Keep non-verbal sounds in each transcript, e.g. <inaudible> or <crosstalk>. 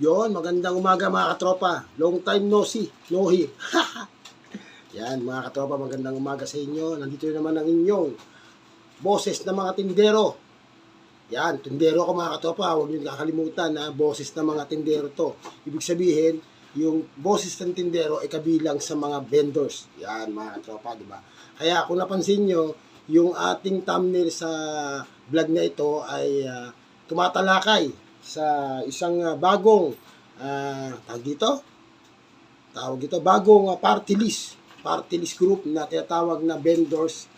Yon, magandang umaga mga katropa. Long time no see, no hear. <laughs> Yan, mga katropa, magandang umaga sa inyo. Nandito naman ang inyong boses ng mga tindero. Yan, tindero ko mga katropa. Huwag niyo kakalimutan na boses ng mga tindero to. Ibig sabihin, yung boses ng tindero ay kabilang sa mga vendors. Yan, mga katropa, di ba? Kaya kung napansin nyo, yung ating thumbnail sa vlog na ito ay ah, tumatalakay sa isang ah, bagong ah, tawag dito tawag dito bagong ah, party list party list group na tinatawag na vendors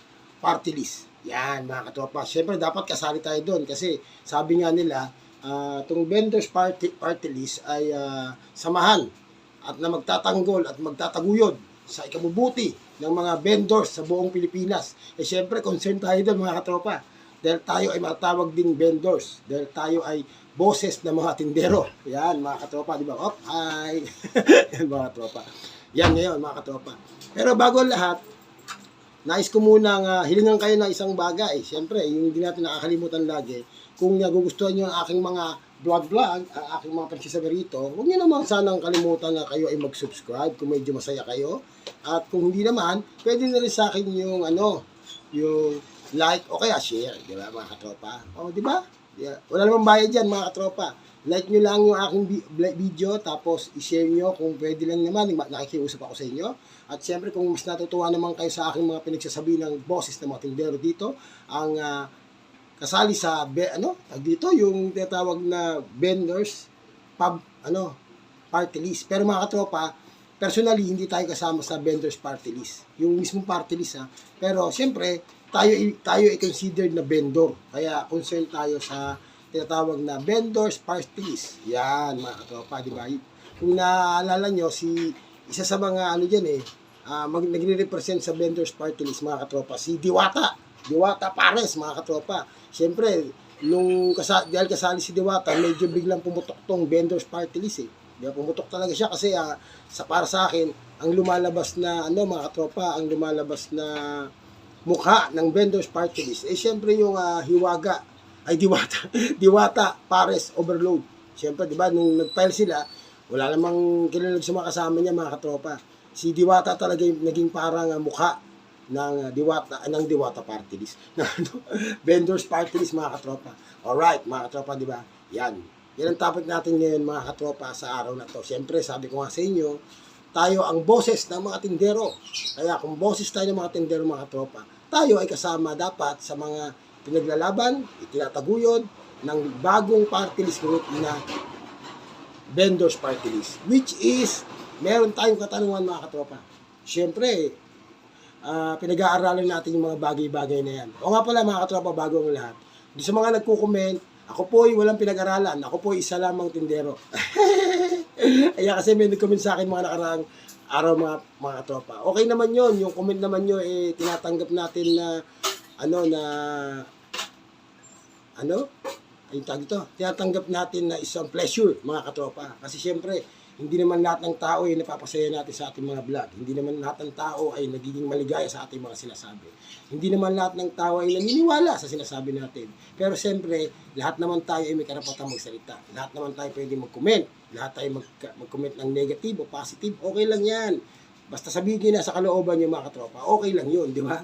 party list yan mga katropa syempre dapat kasali tayo doon kasi sabi nga nila ah, itong vendors party, party list ay ah, samahan at na magtatanggol at magtataguyod sa ikabubuti ng mga vendors sa buong Pilipinas. Eh syempre, concern tayo doon mga katropa. Dahil tayo ay matawag ding vendors. Dahil tayo ay boses ng mga tindero. Yan, mga katropa, di ba? Op, hi! <laughs> Yan, mga katropa. Yan ngayon, mga katropa. Pero bago lahat, nais ko munang uh, hilingan kayo ng isang bagay. Siyempre, yung hindi natin nakakalimutan lagi, kung nagugustuhan nyo ang aking mga vlog-vlog, ang aking mga pagsasabi rito, huwag nyo naman sanang kalimutan na kayo ay mag-subscribe kung medyo masaya kayo. At kung hindi naman, pwede na rin sa akin yung ano, yung like o kaya share, di ba mga katropa? O, di ba? Yeah. Wala namang bayad dyan mga katropa. Like nyo lang yung aking video, tapos i-share nyo kung pwede lang naman, ma- nakikiusap ako sa inyo. At syempre kung mas natutuwa naman kayo sa aking mga pinagsasabi ng boses ng mga tindero dito, ang ah, kasali sa be, ano dito yung tinatawag na vendors pub ano party list pero mga katropa personally hindi tayo kasama sa vendors party list yung mismong party list ha pero siyempre tayo tayo ay considered na vendor. Kaya concerned tayo sa tinatawag na vendors party list yan mga katropa di ba? Kung naalala nyo si isa sa mga ano diyan eh ah, mag, nagre-represent sa vendors party list mga katropa si Diwata. Diwata Pares mga katropa. Siyempre, nung kasa, dahil kasali si Diwata, medyo biglang pumutok tong vendors party list eh. Di ba, pumutok talaga siya kasi ah, sa para sa akin, ang lumalabas na ano mga katropa, ang lumalabas na mukha ng vendors party list, eh siyempre yung ah, hiwaga, ay diwata, <laughs> diwata, pares, overload. Siyempre, di ba, nung nag-file sila, wala namang kilala sa mga kasama niya mga katropa. Si Diwata talaga yung naging parang ah, mukha ng uh, Diwata ng Diwata Party List. <laughs> Na ano, vendors Party List mga katropa. Alright, mga katropa, di ba? Yan. Yan ang topic natin ngayon mga katropa sa araw na to. Siyempre, sabi ko nga sa inyo, tayo ang boses ng mga tindero. Kaya kung boses tayo ng mga tindero mga katropa, tayo ay kasama dapat sa mga pinaglalaban, itinataguyod ng bagong party list group na vendors party list. Which is, meron tayong katanungan mga katropa. Siyempre, ah, pinag-aaralan natin yung mga bagay-bagay na yan. O nga pala mga katropa, bago ang lahat. Doon sa mga nagko-comment, ako po ay walang pinag-aralan. Ako po ay isa lamang tindero. <laughs> Kaya kasi may nag-comment sa akin mga nakaraang araw mga, mga katropa. Okay naman yon Yung comment naman nyo, eh, tinatanggap natin na, ano, na, ano? Ayun tawag ito. Tinatanggap natin na isang pleasure, mga katropa. Kasi syempre, hindi naman lahat ng tao ay napapasaya natin sa ating mga vlog. Hindi naman lahat ng tao ay nagiging maligaya sa ating mga sinasabi. Hindi naman lahat ng tao ay naniniwala sa sinasabi natin. Pero siyempre, lahat naman tayo ay may karapatang magsalita. Lahat naman tayo pwede mag-comment. Lahat tayo mag- mag-comment ng negative o positive. Okay lang yan. Basta sabihin na sa kalooban nyo mga katropa, okay lang yun, di ba?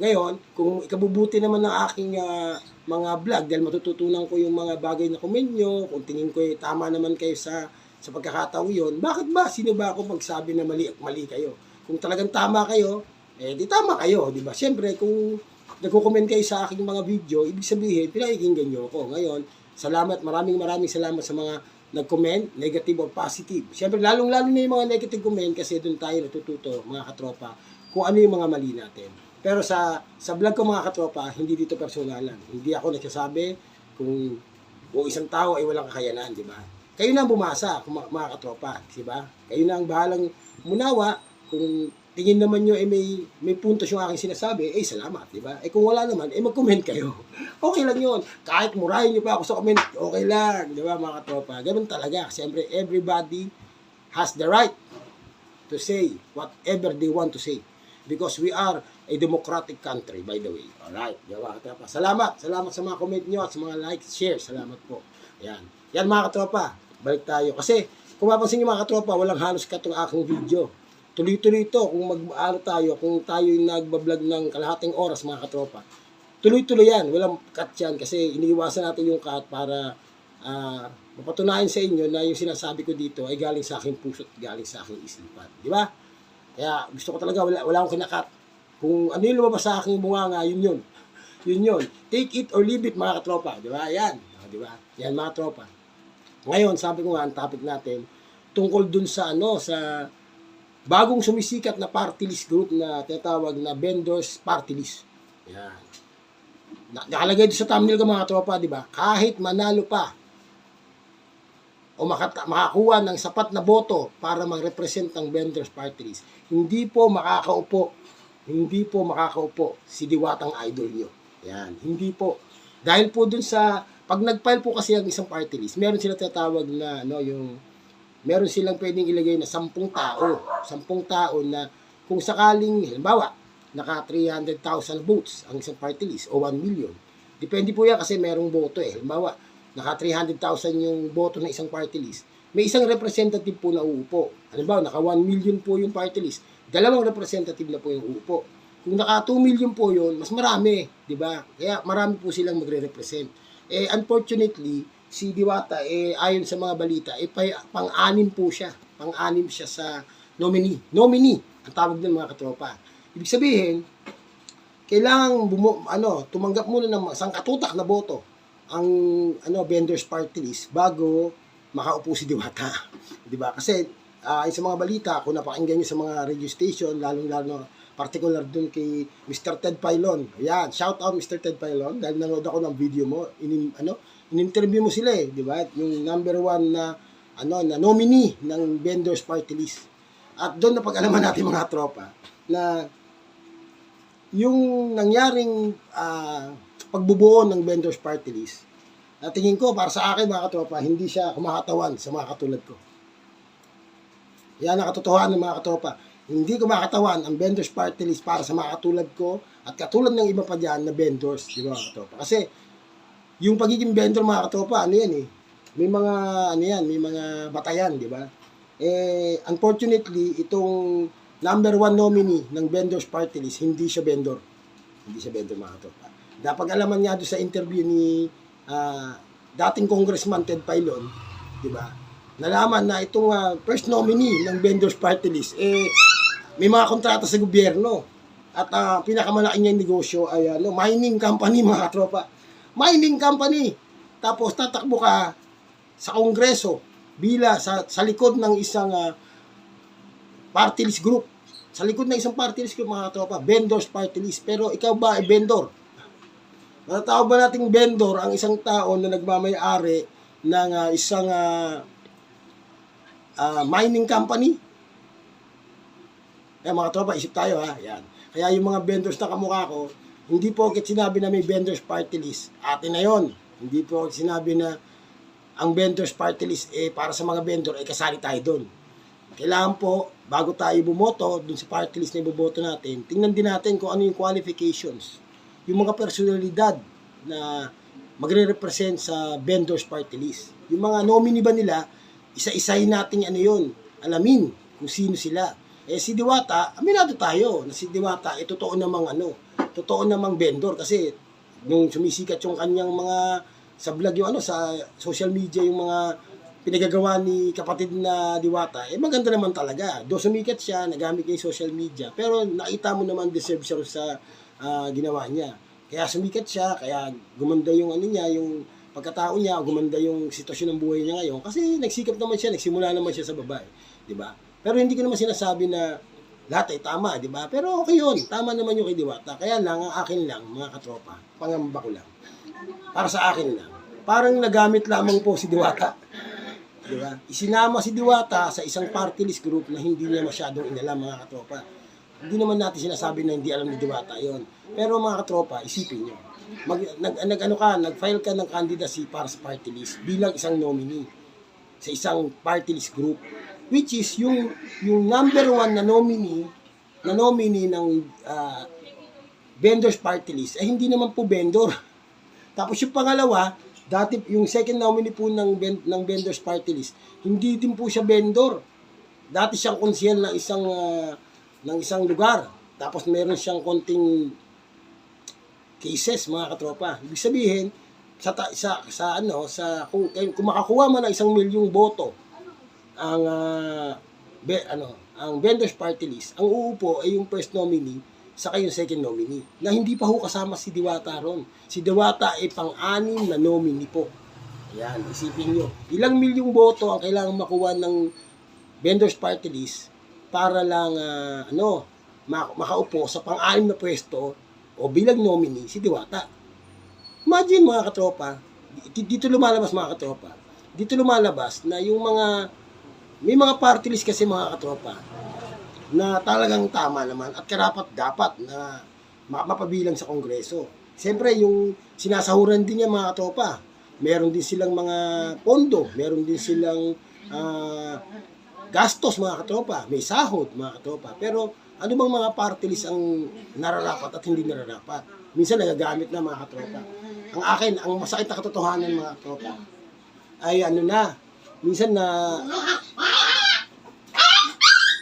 Ngayon, kung ikabubuti naman ng aking ah, mga vlog, dahil matututunan ko yung mga bagay na comment nyo, kung tingin ko eh, tama naman kayo sa sa pagkakataong yun, bakit ba? Sino ba ako magsabi na mali at mali kayo? Kung talagang tama kayo, eh di tama kayo, di ba? Siyempre, kung nagko-comment kayo sa aking mga video, ibig sabihin, pinakikinggan nyo ako. Ngayon, salamat, maraming maraming salamat sa mga nag-comment, negative or positive. Siyempre, lalong-lalo na yung mga negative comment kasi doon tayo natututo, mga katropa, kung ano yung mga mali natin. Pero sa sa vlog ko mga katropa, hindi dito personalan. Hindi ako nagsasabi kung kung isang tao ay walang kakayanan, di ba? Kayo na ang bumasa, mga, mga katropa, di ba? Kayo na ang bahalang munawa kung tingin naman nyo eh may, may puntos yung aking sinasabi, eh salamat, di ba? Eh kung wala naman, eh mag-comment kayo. <laughs> Okay lang yun. Kahit murahin nyo pa ako sa comment, okay lang, di ba mga katropa? Ganun talaga. Siyempre, everybody has the right to say whatever they want to say. Because we are a democratic country, by the way. Alright, di ba mga katropa? Salamat. Salamat sa mga comment nyo at sa mga likes, share. Salamat po. Yan. Yan mga katropa. balik tayo. Kasi, kung mapansin niyo mga katropa, walang halos cut ang aking video. Tuloy-tuloy ito kung mag ano tayo, kung tayo yung nagbablog ng kalahating oras mga katropa. Tuloy-tuloy yan, walang cut yan kasi iniiwasan natin yung cut para ah, mapatunayan sa inyo na yung sinasabi ko dito ay galing sa aking puso at galing sa aking isipan. Di ba? Kaya gusto ko talaga, wala, wala akong kinakat. Kung ano yung lumabas sa aking bunga nga, yun yun. Yun yun. Take it or leave it mga katropa. Di ba? Yan. O, Di ba? Yan mga tropa. Ngayon, sabi ko nga, ang topic natin, tungkol dun sa ano, sa bagong sumisikat na party list group na tinatawag na vendors party list. Yan. Na- Nakalagay doon sa thumbnail ko mga tropa, di ba? Kahit manalo pa o makakuha ng sapat na boto para mag-represent ng vendors party list, hindi po makakaupo, hindi po makakaupo si Diwatang idol nyo. Yan, hindi po. Dahil po dun sa, pag nag-file po kasi ang isang party list, meron sila tatawag na, no, yung, meron silang pwedeng ilagay na sampung tao, sampung tao na kung sakaling, halimbawa, naka 300,000 votes ang isang party list o 1 million. Depende po yan kasi merong boto eh. Halimbawa, naka 300,000 yung boto ng isang party list. May isang representative po na uupo. Halimbawa, naka 1 million po yung party list. Dalawang representative na po yung uupo. Kung naka 2 million po yun, mas marami, di ba? Kaya marami po silang magre-represent. Eh, unfortunately, si Diwata, eh, ayon sa mga balita, eh, pa- pang-anim po siya. Pang-anim siya sa nominee. Nominee, ang tawag ng mga katropa. Ibig sabihin, kailangan bumo, ano, tumanggap muna ng sangkatutak na boto ang ano vendors party list bago makaupo si Diwata. <laughs> 'Di ba? Kasi ah, sa mga balita, kung napakinggan niyo sa mga radio station, lalong-lalo particular dun kay Mr. Ted Pailon. Ayan, shout out Mr. Ted Pailon dahil nanood ako ng video mo, in, ano, in-interview mo sila eh, 'di ba? Yung number one na ano na nominee ng vendors party list. At doon na pag-alaman natin mga tropa na yung nangyaring ah, pagbubuo ng vendors party list, na tingin ko para sa akin mga katropa, hindi siya kumakatawan sa mga katulad ko. Yan ang katotohanan ng mga katropa. Hindi kumakatawan ang vendors party list para sa mga katulad ko at katulad ng iba pa dyan na vendors, di ba mga katropa? Kasi yung pagiging vendor mga katropa, ano yan eh, may mga ano yan, may mga batayan, di ba? Eh, unfortunately, itong number one nominee ng vendors party list, hindi siya vendor. Hindi siya vendor mga katropa. Napag-alaman nga doon sa interview ni ah, dating congressman Ted Pailon, di ba? Nalaman na itong ah, first nominee ng vendors party list, eh, may mga kontrata sa gobyerno. At ah, pinakamalaki niyang negosyo ay ano, mining company <laughs> mga katropa. Mining company. Tapos tatakbo ka sa kongreso bila sa, sa likod ng isang ah, party list group. Sa likod ng isang party list group mga tropa, vendors party list. Pero ikaw ba ay vendor? Matatawag ba nating vendor ang isang tao na nagmamayari ng ah, isang ah, ah, mining company? Eh mga tropa, isip tayo ha. Yan. Kaya yung mga vendors na kamukha ko, hindi po agad sinabi na may vendors party list. Atin na yon. Hindi po sinabi na ang vendors party list eh para sa mga vendor eh kasali tayo doon. Kailangan po bago tayo bumoto dun sa party list na iboboto natin, tingnan din natin kung ano yung qualifications. Yung mga personalidad na magre-represent sa vendors party list. Yung mga nominee ba nila, isa-isahin natin ano yun, alamin kung sino sila. Eh si Diwata, aminado tayo na si Diwata, eh totoo namang ano, totoo namang vendor kasi nung sumisikat yung kanyang mga sa vlog yung ano sa social media yung mga pinagagawa ni kapatid na Diwata, eh maganda naman talaga. Do sumikat siya, nagamit niya yung social media, pero nakita mo naman deserve siya sa ah, ginawa niya. Kaya sumikat siya, kaya gumanda yung ano niya, yung pagkatao niya, gumanda yung sitwasyon ng buhay niya ngayon kasi nagsikap naman siya, nagsimula naman siya sa babae, 'di ba? Pero hindi ko naman sinasabi na lahat ay tama, 'di ba? Pero okay 'yun, tama naman yung kay Diwata. Kaya lang ang akin lang, mga katropa, pangamba ko lang. Para sa akin lang. Parang nagamit lamang po si Diwata. Di ba? Isinama si Diwata sa isang party list group na hindi niya masyadong inalam mga katropa. Hindi naman natin sinasabi na hindi alam ni Diwata yon. Pero mga katropa, isipin niyo. Mag, nag, nag, ano ka, nag-file ka ng candidacy para sa party list bilang isang nominee sa isang party list group which is yung yung number one na nominee na nominee ng ah, vendors party list ay hindi naman po vendor. <laughs> Tapos yung pangalawa, Dati yung second nominee po ng ng vendors party list, hindi din po siya vendor. Dati siyang konsyel ng isang ah, ng isang lugar. Tapos meron siyang konting cases mga katropa. Ibig sabihin sa sa sa ano sa kung, kung makakuha man ng isang milyong boto ang ah, be, ano ang vendors party list, ang uupo ay yung first nominee saka yung second nominee na hindi pa ho kasama si Diwata ron. Si Diwata ay pang-anim na nominee po. Ayan, isipin nyo. Ilang milyong boto ang kailangan makuha ng vendors party list para lang ah, ano ma- makaupo sa pang-anim na pwesto o bilang nominee si Diwata. Imagine mga katropa, di- dito lumalabas mga katropa, dito lumalabas na yung mga, may mga party list kasi mga katropa, na talagang tama naman at karapat dapat na ma- mapabilang sa kongreso. Siyempre, yung sinasahuran din niya mga katropa, meron din silang mga pondo, meron din silang ah, gastos mga katropa, may sahod mga katropa. Pero ano bang mga party list ang nararapat at hindi nararapat? Minsan nagagamit na mga katropa. Ang akin, ang masakit na katotohanan mga katropa, ay ano na, minsan na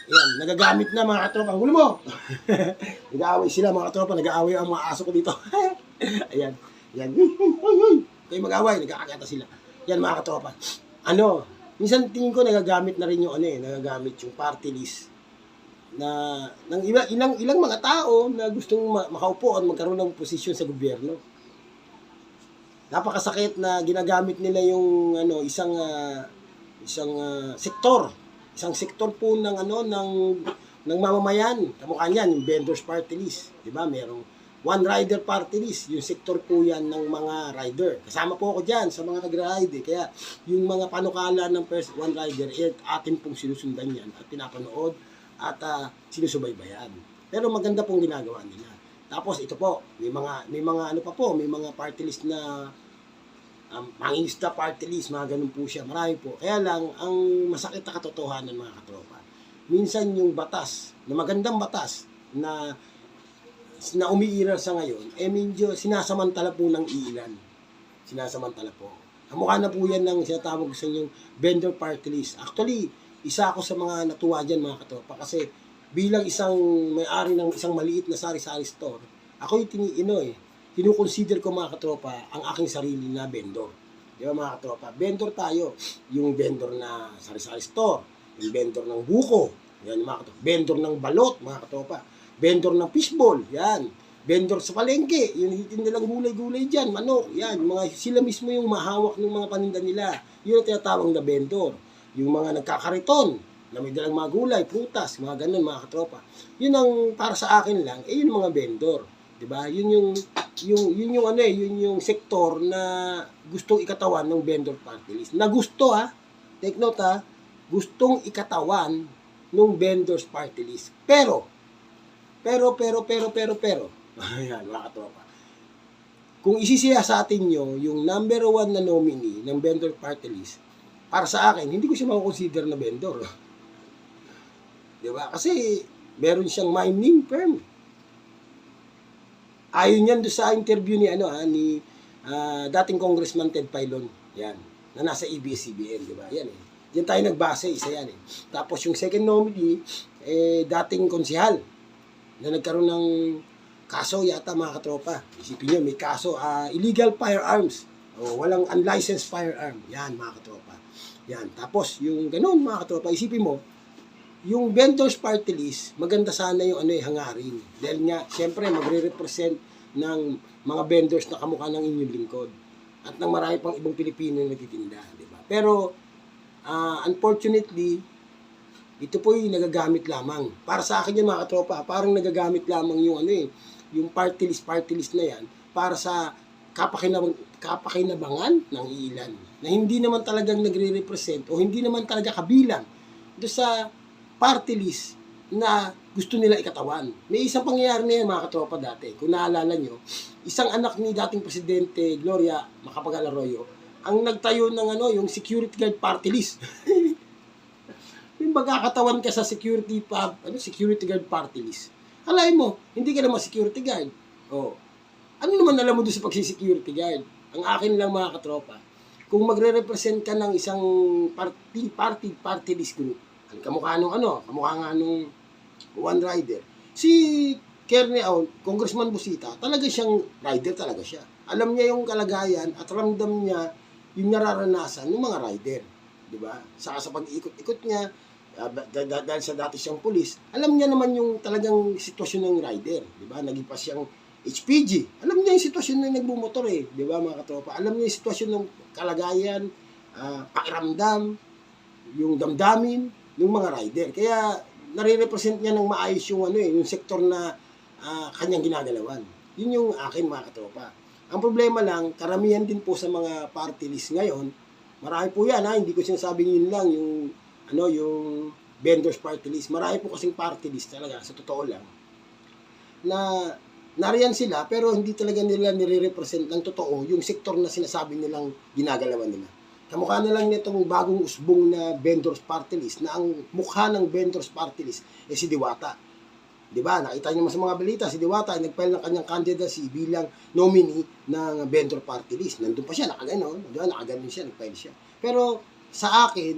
Ayan, nagagamit na mga katropa. Ang mo! <laughs> nag-aaway sila mga katropa. Nag-aaway ang mga aso ko dito. <laughs> Ayan. Ayan. Kayo mag-aaway. Nag-aakata sila. Yan mga katropa. Ano, minsan tingin ko nagagamit na rin yung ano eh. Nagagamit yung party list na ng iba, ilang ilang mga tao na gustong ma- makaupo at magkaroon ng posisyon sa gobyerno. Napakasakit na ginagamit nila yung ano isang ah, isang ah, sektor isang sektor po ng ano ng ng mamamayan. Kamukha niyan yung vendors party list, 'di ba? Merong one rider party list, yung sektor po yan ng mga rider. Kasama po ako diyan sa mga nag-ride. eh. Kaya yung mga panukala ng first one rider, eh, atin pong sinusundan yan at pinapanood at ah, sinusubaybayan. Pero maganda pong ginagawa nila. Tapos ito po, may mga may mga ano pa po, may mga party list na um, mangingista party list, mga ganun po siya. Marami po. Kaya lang, ang masakit na katotohanan mga katropa, minsan yung batas, na magandang batas, na na umiiral sa ngayon, eh medyo sinasamantala po ng ilan. Sinasamantala po. Kamukha na po yan ng sinatawag sa inyong vendor party list. Actually, isa ako sa mga natuwa dyan mga katropa kasi bilang isang may-ari ng isang maliit na sari-sari store, ako yung tiniino eh, kinukonsider ko mga katropa ang aking sarili na vendor. Di ba mga katropa? Vendor tayo. Yung vendor na sari-sari store, yung vendor ng buko, yan mga katropa. Vendor ng balot, mga katropa. Vendor ng fishball, yan. Vendor sa palengke, yung nilang gulay-gulay dyan, manok, yan. Mga, sila mismo yung mahawak ng mga paninda nila. Yun ang tinatawag na vendor. Yung mga nagkakariton, na may dalang mga gulay, prutas, mga ganun, mga katropa. Yun ang para sa akin lang, eh yun mga vendor. 'Di ba? Yun yung yung yun yung ano eh, yun yung sektor na gustong ikatawan ng vendor party list. Na gusto ha, take note ha, gustong ikatawan ng vendors party list. Pero pero pero pero pero pero <laughs> ayan mga katropa. Kung isisiya sa atin nyo, yung number one na nominee ng vendor party list, para sa akin, hindi ko siya makukonsider na vendor. <laughs> Di ba? Kasi meron siyang mining firm. Ayon yan doon sa interview ni ano ha, ni ah, dating Congressman Ted Filon. Yan. Na nasa ABS-CBN, di ba? Yan eh. Yan tayo nagbase, isa yan eh. Tapos yung second nominee, eh, dating konsihal na nagkaroon ng kaso yata mga katropa. Isipin nyo, may kaso, ah, illegal firearms. O, walang unlicensed firearm. Yan mga katropa. Yan. Tapos yung ganun mga katropa, isipin mo, yung vendors party list, maganda sana yung ano eh, hangarin. Dahil nga, siyempre, magre-represent ng mga vendors na kamukha ng inyong lingkod. At ng marami pang ibang Pilipino na nagtitinda, di ba? Pero, ah, unfortunately, ito po yung nagagamit lamang. Para sa akin yan mga katropa, parang nagagamit lamang yung ano eh, yung party list, party list na yan, para sa kapakinabang, kapakinabangan ng ilan. Na hindi naman talagang nagre-represent o hindi naman talaga kabilang do sa party list na gusto nila ikatawan. May isang pangyayari na yan mga katropa dati. Kung naalala nyo, isang anak ni dating Presidente Gloria Macapagal Arroyo ang nagtayo ng ano, yung security guard party list. <laughs> yung magkakatawan ka sa security pa, ano, security guard party list. Alay mo, hindi ka naman security guard. Oh. Ano naman alam mo doon sa pagsi-security guard? Ang akin lang mga katropa, kung magre-represent ka ng isang party, party, party list group, kamukha nung ano, kamukha nga nung One Rider, si Kerne, oh, Congressman Busita, talaga siyang rider talaga siya. Alam niya yung kalagayan at ramdam niya yung nararanasan ng mga rider. Di ba? Saka sa pag-ikot-ikot niya, da- dahil sa dati siyang pulis, alam niya naman yung talagang sitwasyon ng rider. Di ba? Naging pa siyang HPG. Alam niya yung sitwasyon ng nagbumotor eh. Di ba mga katropa? Alam niya yung sitwasyon ng kalagayan, ah, pakiramdam, yung damdamin ng mga rider. Kaya nare-represent niya ng maayos yung ano eh, yung sektor na ah, kanyang ginagalawan. Yun yung akin mga katropa. Ang problema lang, karamihan din po sa mga party list ngayon, marami po yan ha, hindi ko sinasabing yun lang, yung ano, yung vendors party list. Marami po kasing party list talaga, sa totoo lang, na nariyan sila, pero hindi talaga nila nire-represent ng totoo yung sektor na sinasabi nilang ginagalawan nila. Kamukha na lang nitong bagong usbong na vendors party list na ang mukha ng vendors party list eh si Diwata. 'Di ba? Nakita niyo naman sa mga balita, si Diwata ay nag-file ng kanyang candidacy bilang nominee ng vendor party list. Nandun pa siya, nakaganon. Di? Nakaganon siya, nag-file siya. Pero sa akin,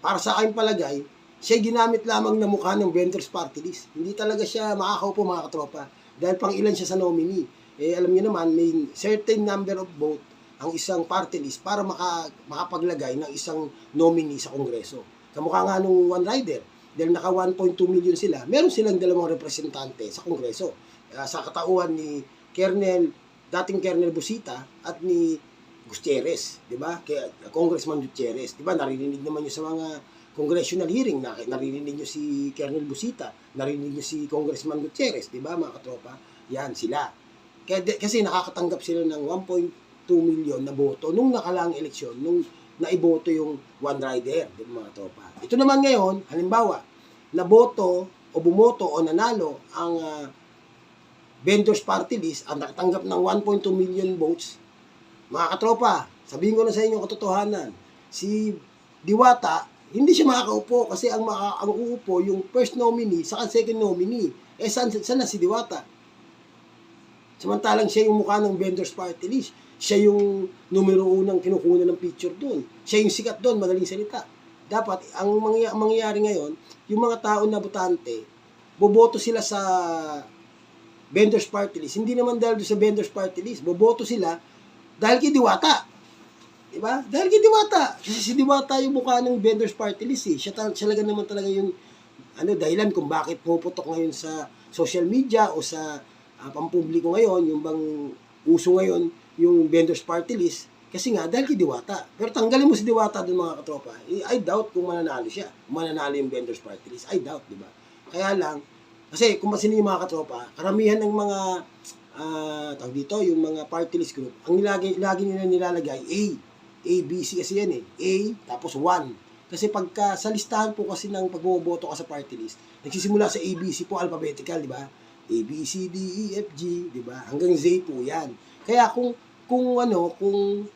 para sa akin palagay, siya ginamit lamang na mukha ng vendors party list. Hindi talaga siya makakaupo mga katropa. Dahil pang ilan siya sa nominee. Eh, alam niyo naman, may certain number of vote ang isang party list para maka, makapaglagay ng isang nominee sa Kongreso. Kamukha nga nung One Rider, dahil naka 1.2 million sila, meron silang dalawang representante sa Kongreso. Ah, sa katauhan ni Kernel, dating Kernel Busita at ni Gutierrez, di ba? Kaya Congressman Gutierrez, di ba? Narinig naman niyo sa mga congressional hearing, na, narinig niyo si Kernel Busita, narinig niyo si Congressman Gutierrez, di ba mga katropa? Yan, sila. Kaya, kasi nakakatanggap sila ng 1.2 million na boto nung nakalaang eleksyon, nung naiboto yung one rider, di ba mga tropa? Ito naman ngayon, halimbawa, naboto o bumoto o nanalo ang ah, vendors party list ang nakatanggap ng 1.2 million votes, mga katropa, sabihin ko na sa inyo katotohanan, si Diwata, hindi siya makakaupo kasi ang, maka, ang uupo yung first nominee sa second nominee. Eh, saan, na si Diwata? Samantalang siya yung mukha ng vendors party list. Siya yung numero unang kinukuha ng picture doon. Siya yung sikat doon, madaling salita. Dapat, ang ang mangyayari ngayon, yung mga tao na butante, boboto sila sa vendors party list. Hindi naman dahil sa vendors party list. Boboto sila dahil kay Diwata. Diba? Dahil kay Diwata. Kasi si Diwata yung mukha ng vendors party list eh. Siya, tal- siya talaga naman talaga yung ano, dahilan kung bakit puputok ngayon sa social media o sa uh, pampubliko ngayon, yung bang uso ngayon, yung vendors party list, kasi nga, dahil kay Diwata. Pero tanggalin mo si Diwata doon mga katropa, I doubt kung mananalo siya. Mananalo yung vendors party list. I doubt, di ba? Kaya lang, kasi kung masino yung mga katropa, karamihan ng mga ah tawag dito, yung mga party list group, ang nilagay, lagi nila nilalagay A, A, B, C kasi yan eh. A, tapos 1. Kasi pagka sa listahan po kasi ng pagboboto ka sa party list, nagsisimula sa A, B, C po alphabetical, di ba? A, B, C, D, E, F, G, di ba? Hanggang Z po yan. Kaya kung, kung ano, kung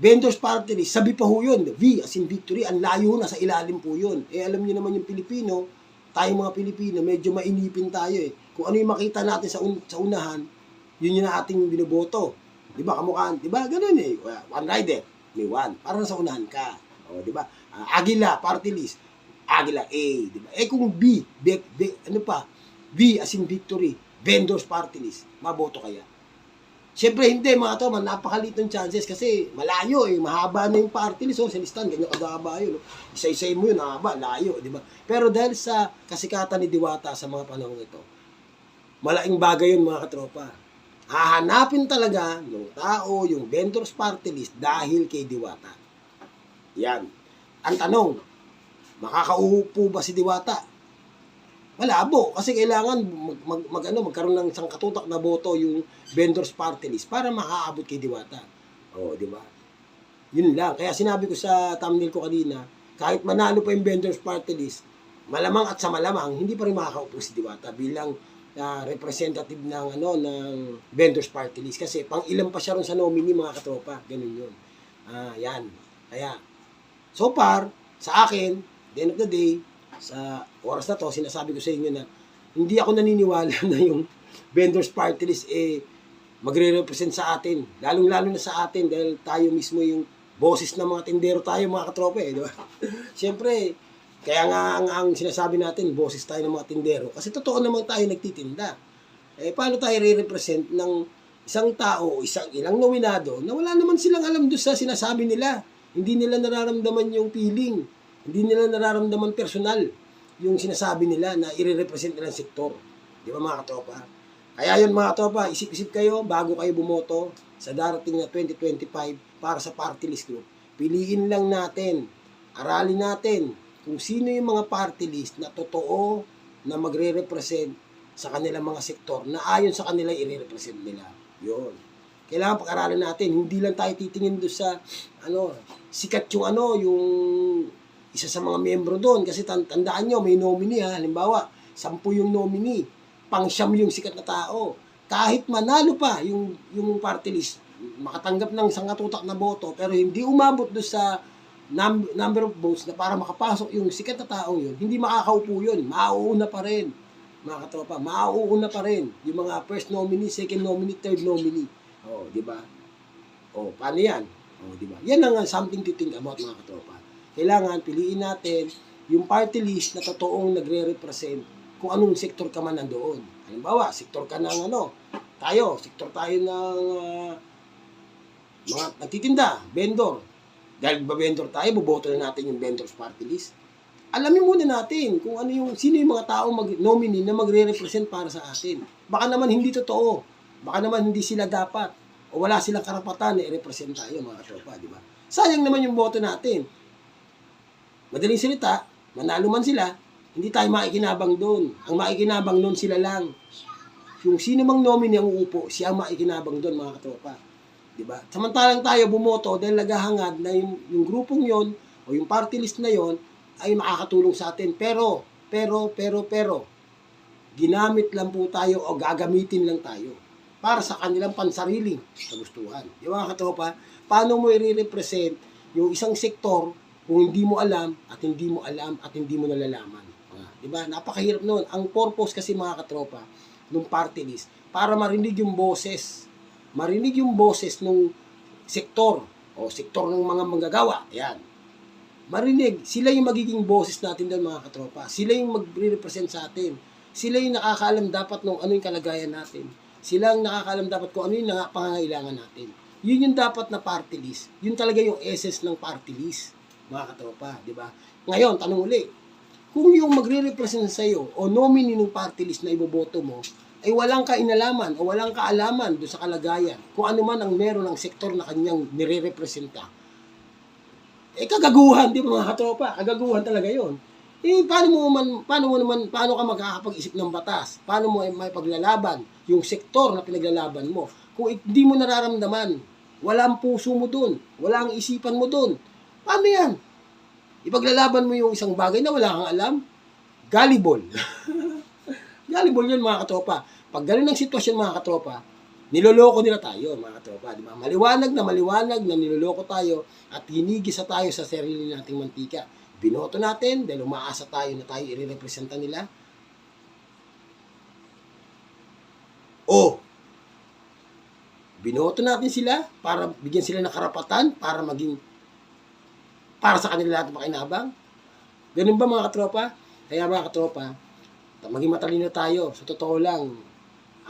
vendors party list, sabi pa ho yun, V as in victory, ang layo na sa ilalim po yun. Eh alam niyo naman yung Pilipino, tayong mga Pilipino, medyo mainipin tayo eh. Kung ano yung makita natin sa, un- sa unahan, yun yung ating binoboto. Di ba, kamukhaan? Di ba, ganun eh. One rider, may one. Parang nasa unahan ka. O, di ba? Ah, Agila, party list. Agila A, di ba? Eh kung B, B, B, ano pa? V as in victory, vendors party list, maboto kaya? Siyempre hindi mga to, man, napakaliit ng chances kasi malayo eh, mahaba na yung party list, oh, sa listan, ganyan kadaba yun. Oh. Isa-isay mo yun, haba, layo, di ba? Pero dahil sa kasikatan ni Diwata sa mga panahon ito, malaking bagay yun mga katropa. Hahanapin talaga ng tao yung vendors party list dahil kay Diwata. Yan. Ang tanong, makakaupo ba si Diwata? Malabo kasi kailangan mag, mag, mag- ano, magkaroon ng isang katutak na boto yung vendors party list para makaabot kay Diwata. Oh, di ba? Yun lang. Kaya sinabi ko sa thumbnail ko kanina, kahit manalo pa yung vendors party list, malamang at sa malamang hindi pa rin makakaupo si Diwata bilang ah, representative ng ano ng vendors party list kasi pang ilan pa siya ron sa nominee mga katropa, ganun yun. Ah, yan. Kaya so far sa akin, the end of the day, sa oras na to, sinasabi ko sa inyo na hindi ako naniniwala <laughs> na yung vendors party list eh magre-represent sa atin. Lalong-lalo na sa atin dahil tayo mismo yung boses ng mga tindero tayo, mga katropa eh, di ba? <laughs> Siyempre, kaya nga ang, ang sinasabi natin, boses tayo ng mga tindero. Kasi totoo naman tayo nagtitinda. Eh, paano tayo re-represent ng isang tao, isang ilang nominado na wala naman silang alam doon sa sinasabi nila. Hindi nila nararamdaman yung feeling. Hindi nila nararamdaman personal yung sinasabi nila na i-represent nilang sektor. Di ba mga katropa? Kaya yun mga katropa, isip-isip kayo bago kayo bumoto sa darating na 2025 para sa party list group. Piliin lang natin, aralin natin kung sino yung mga party list na totoo na magre-represent sa kanilang mga sektor na ayon sa kanila i-represent nila. Yun. Kailangan pag-aralan natin, hindi lang tayo titingin doon sa ano, sikat yung ano, yung isa sa mga miyembro doon kasi tan- tandaan nyo, may nominee ha, halimbawa, sampu yung nominee, pang siyam yung sikat na tao. Kahit manalo pa yung yung party list, makatanggap ng sangatutak na boto pero hindi umabot doon sa num- number of votes na para makapasok yung sikat na taong yun, hindi makakaupo yun, mauuna pa rin mga katropa, mauuna pa rin yung mga first nominee, second nominee, third nominee. Oh, di ba? Oh, paano yan? Oh, di ba? Yan ang something to think about mga katropa. Kailangan piliin natin yung party list na totoong nagre-represent kung anong sektor ka man nandoon. Halimbawa, sektor ka ng ano, tayo, sektor tayo ng ah, mga nagtitinda, vendor. Dahil ba vendor tayo, boboto na natin yung vendors party list. Alamin muna natin kung ano yung, sino yung mga tao mag, nominee na magre-represent para sa atin. Baka naman hindi totoo. Baka naman hindi sila dapat. O wala silang karapatan na i-represent tayo, mga tropa, di ba? Sayang naman yung boto natin. Madaling salita, manalo man sila, hindi tayo maikinabang doon. Ang maikinabang doon sila lang. Yung sino mang nominee ang uupo, siya ang maikinabang doon, mga katropa. Di ba? Samantalang tayo bumoto dahil naghahangad na yung, yung grupong yon o yung party list na yon ay makakatulong sa atin. Pero, pero, pero, pero, ginamit lang po tayo o gagamitin lang tayo para sa kanilang pansariling kagustuhan. Yung mga katropa, paano mo i-represent yung isang sektor kung hindi mo alam at hindi mo alam at hindi mo nalalaman. Ah, di ba? Napakahirap noon. Ang purpose kasi mga katropa ng party list para marinig yung boses. Marinig yung boses ng sektor o sektor ng mga manggagawa. Yan. Marinig. Sila yung magiging boses natin doon mga katropa. Sila yung magre-represent sa atin. Sila yung nakakaalam dapat nung ano yung kalagayan natin. Sila ang nakakaalam dapat kung ano yung pangangailangan natin. Yun yung dapat na party list. Yun talaga yung essence ng party list, mga katropa, di ba? Ngayon, tanong uli, kung yung magre-represent sa iyo o nominee ng party list na iboboto mo, ay walang kainalaman o walang kaalaman doon sa kalagayan, kung ano man ang meron ng sektor na kanyang nire-representa, eh kagaguhan, di ba mga katropa? Kagaguhan talaga yon. Eh, paano mo man, paano mo naman, paano ka makakapag-isip ng batas? Paano mo ay may paglalaban yung sektor na pinaglalaban mo? Kung hindi mo nararamdaman, wala ang puso mo doon, wala ang isipan mo doon. Paano yan? Ipaglalaban mo yung isang bagay na wala kang alam? Gullible. <laughs> Gullible yun mga katropa. Pag ganun ang sitwasyon mga katropa, niloloko nila tayo mga katropa. Di ba? Maliwanag na maliwanag na niloloko tayo at hinigisa tayo sa sarili nating mantika. Binoto natin dahil umaasa tayo na tayo irerepresenta nila. O, binoto natin sila para bigyan sila ng karapatan para maging para sa kanila natin makinabang. Ganun ba mga katropa? Kaya mga katropa, maging matalino tayo. Sa totoo lang,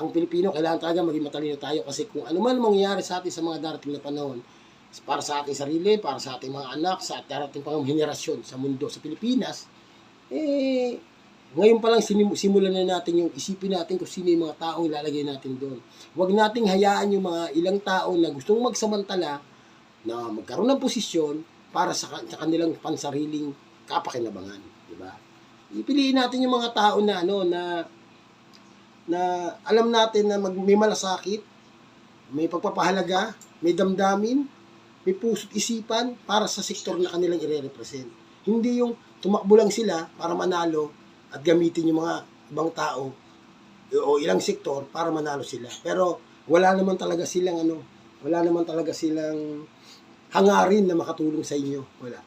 ang Pilipino kailangan talaga maging matalino tayo kasi kung ano man mangyayari sa atin sa mga darating na panahon, para sa ating sarili, para sa ating mga anak, sa darating pang henerasyon sa mundo, sa Pilipinas, eh, ngayon pa lang simulan na natin yung isipin natin kung sino yung mga taong ilalagay natin doon. Huwag nating hayaan yung mga ilang tao na gustong magsamantala na magkaroon ng posisyon para sa, sa kanilang pansariling kapakinabangan, Ipiliin natin yung mga tao na ano na na alam natin na mag, may malasakit, may pagpapahalaga, may damdamin, may puso't isipan para sa sektor na kanilang ire-represent. Hindi yung tumakbo lang sila para manalo at gamitin yung mga ibang tao o ilang sektor para manalo sila. Pero wala naman talaga silang ano, wala naman talaga silang hangarin na makatulong sa inyo. Wala.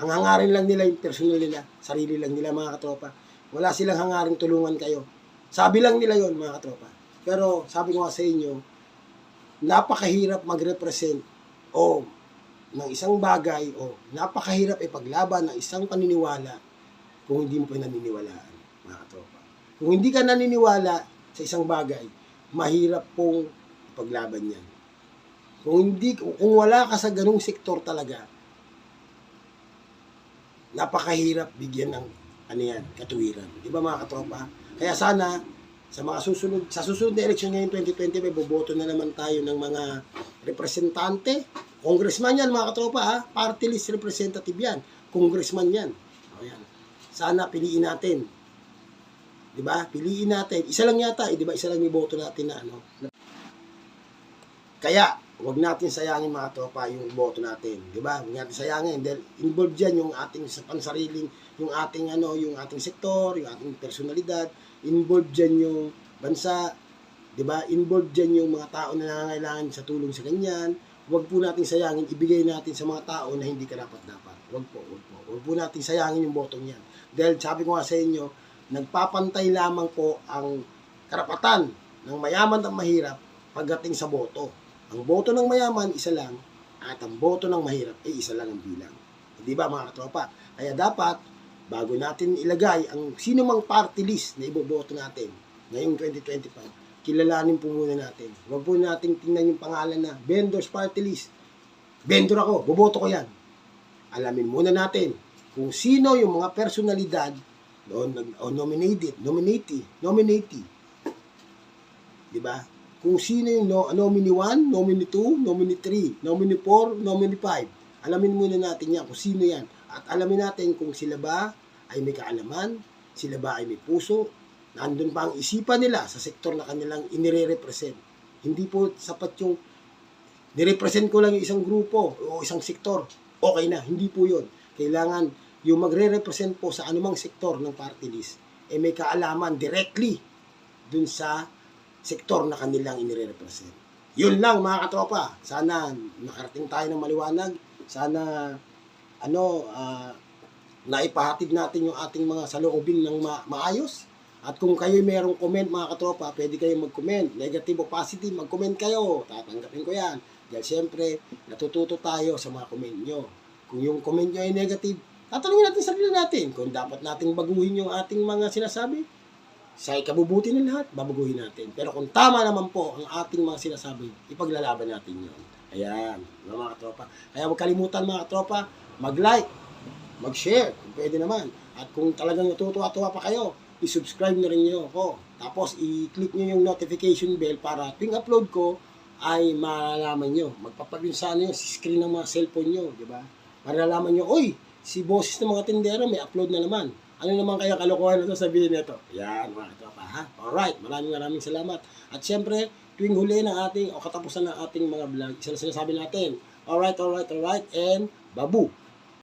Ang hangarin lang nila yung personal nila, sarili lang nila mga katropa. Wala silang hangarin tulungan kayo. Sabi lang nila yon mga katropa. Pero sabi ko nga sa inyo, napakahirap mag-represent o ng isang bagay o napakahirap ipaglaban ng isang paniniwala kung hindi mo pinaniniwalaan, mga katropa. Kung hindi ka naniniwala sa isang bagay, mahirap pong ipaglaban yan. Kung hindi, kung wala ka sa ganung sektor talaga, napakahirap bigyan ng ano yan, katuwiran. Di ba mga katropa? Kaya sana, sa mga susunod, sa susunod na eleksyon ngayon 2020, may boboto na naman tayo ng mga representante. Congressman yan mga katropa ha. Party list representative yan. Congressman yan. O yan. Sana piliin natin. Di ba? Piliin natin. Isa lang yata, eh, di ba? Isa lang yung boto natin na ano. Kaya, huwag natin sayangin mga tropa yung boto natin, 'di ba? Huwag natin sayangin dahil involved diyan yung ating sa pansariling, yung ating ano, yung ating sektor, yung ating personalidad, involved diyan yung bansa, 'di ba? Involved diyan yung mga tao na nangangailangan sa tulong sa ganyan. Huwag po natin sayangin, ibigay natin sa mga tao na hindi karapat-dapat. Huwag po, huwag po. Huwag po natin sayangin yung botong yan. Dahil sabi ko nga sa inyo, nagpapantay lamang po ang karapatan ng mayaman at mahirap pagdating sa boto. Ang boto ng mayaman, isa lang, at ang boto ng mahirap, ay isa lang ang bilang. Di ba mga katropa? Kaya dapat, bago natin ilagay ang sino mang party list na iboboto natin ngayong 2025, kilalanin po muna natin. Huwag po natin tingnan yung pangalan na vendors party list. Vendor ako, boboto ko yan. Alamin muna natin kung sino yung mga personalidad o, o nominated, nominatee, nominatee. Di ba? Kung sino yung no, nominee 1, nominee 2, nominee 3, nominee 4, nominee 5. Alamin muna natin yan kung sino yan. At alamin natin kung sila ba ay may kaalaman, sila ba ay may puso, nandun pa ang isipan nila sa sektor na kanilang inire-represent. Hindi po sapat yung nirepresent ko lang yung isang grupo o isang sektor. Okay na, hindi po yun. Kailangan yung magre-represent po sa anumang sektor ng party list, eh may kaalaman directly dun sa sektor na kanilang inire-represent. Yun lang mga katropa. Sana nakarating tayo ng maliwanag. Sana ano ah, naipahatid natin yung ating mga saloobin ng ma- maayos. At kung kayo merong comment mga katropa, pwede kayong mag-comment. Negative o positive, mag-comment kayo. Tatanggapin ko yan. Dahil siyempre, natututo tayo sa mga comment nyo. Kung yung comment nyo ay negative, tatanungin natin sa sarili natin kung dapat nating baguhin yung ating mga sinasabi sa ikabubuti ng lahat, babaguhin natin. Pero kung tama naman po ang ating mga sinasabi, ipaglalaban natin yon. Ayan, mga, katropa. Kaya huwag kalimutan mga katropa, mag-like, mag-share, kung pwede naman. At kung talagang natutuwa-tuwa pa kayo, i-subscribe na rin nyo ako. Tapos, i-click nyo yung notification bell para tuwing upload ko, ay malalaman sa ano yun, sa screen ng mga cellphone nyo, di ba? Para nalaman nyo, oy, si boses ng mga tindero may upload na naman. Ano naman kaya kalokohan na sasabihin nito? Yan, mga katropa, ha? Alright, maraming maraming salamat. At syempre, tuwing huli ng ating, o katapusan ng ating mga vlog, isa na sinasabi natin, alright, alright, alright, and babu.